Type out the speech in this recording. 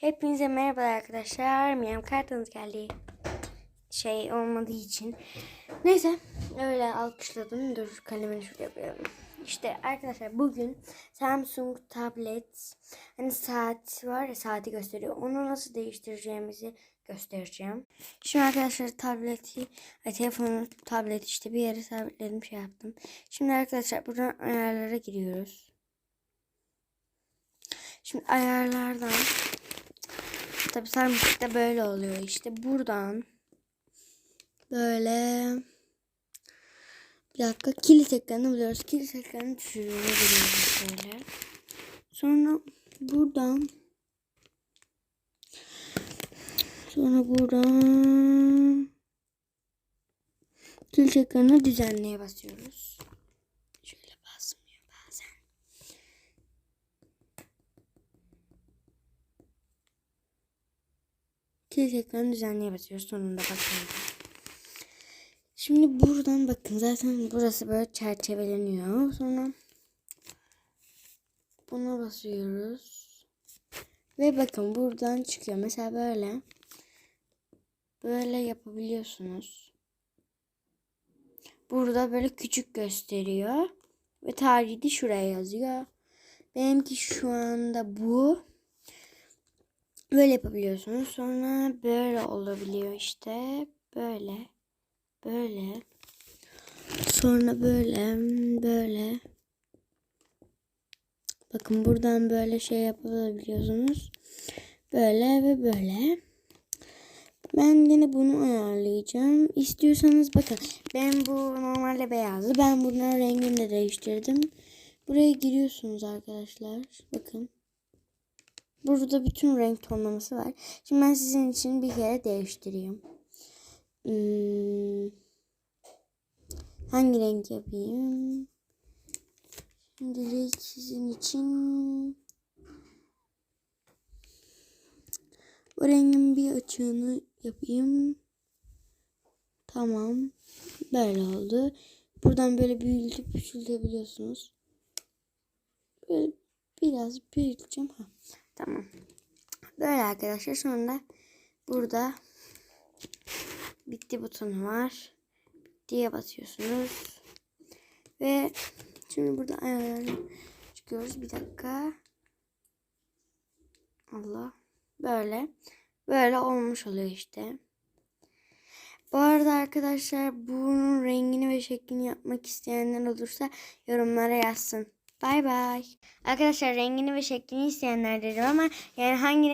Hepinize merhaba arkadaşlar. Miyam kartınız geldi. Şey olmadığı için. Neyse öyle alkışladım. Dur kalemini şuraya koyalım. İşte arkadaşlar bugün Samsung tablet hani saat var ya saati gösteriyor. Onu nasıl değiştireceğimizi göstereceğim. Şimdi arkadaşlar tableti, ay, telefonu tablet işte bir yere sabitledim şey yaptım. Şimdi arkadaşlar buradan ayarlara giriyoruz. Şimdi ayarlardan Tabi sarmışlıkta böyle oluyor işte buradan böyle bir dakika kilit ekranı buluyoruz. Kilit ekranı düşürüyor giriyoruz böyle. Sonra buradan sonra buradan kilit ekranı düzenleye basıyoruz. Kilit ekranı düzenleye basıyoruz. Sonunda bakıyorum. Şimdi buradan bakın zaten burası böyle çerçeveleniyor. Sonra buna basıyoruz. Ve bakın buradan çıkıyor. Mesela böyle. Böyle yapabiliyorsunuz. Burada böyle küçük gösteriyor. Ve tarihi şuraya yazıyor. Benimki şu anda bu. Böyle yapabiliyorsunuz. Sonra böyle olabiliyor işte. Böyle. Böyle. Sonra böyle. Böyle. Bakın buradan böyle şey yapabiliyorsunuz. Böyle ve böyle. Ben yine bunu ayarlayacağım. İstiyorsanız bakın. Ben bu normalde beyazdı. Ben bunun rengini de değiştirdim. Buraya giriyorsunuz arkadaşlar. Bakın. Burada bütün renk tonlaması var. Şimdi ben sizin için bir kere değiştireyim. Hmm. Hangi renk yapayım? Şimdilik sizin için o rengin bir açığını yapayım. Tamam. Böyle oldu. Buradan böyle büyütüp küçültebiliyorsunuz. Böyle biraz büyüteceğim. Ha. Tamam. Böyle arkadaşlar. Sonra burada bitti butonu var. Bittiye basıyorsunuz. Ve şimdi burada ayarları çıkıyoruz. Bir dakika. Allah. Böyle. Böyle olmuş oluyor işte. Bu arada arkadaşlar bunun rengini ve şeklini yapmak isteyenler olursa yorumlara yazsın. Bay bay. Arkadaşlar rengini ve şeklini isteyenler dedim ama yani hangi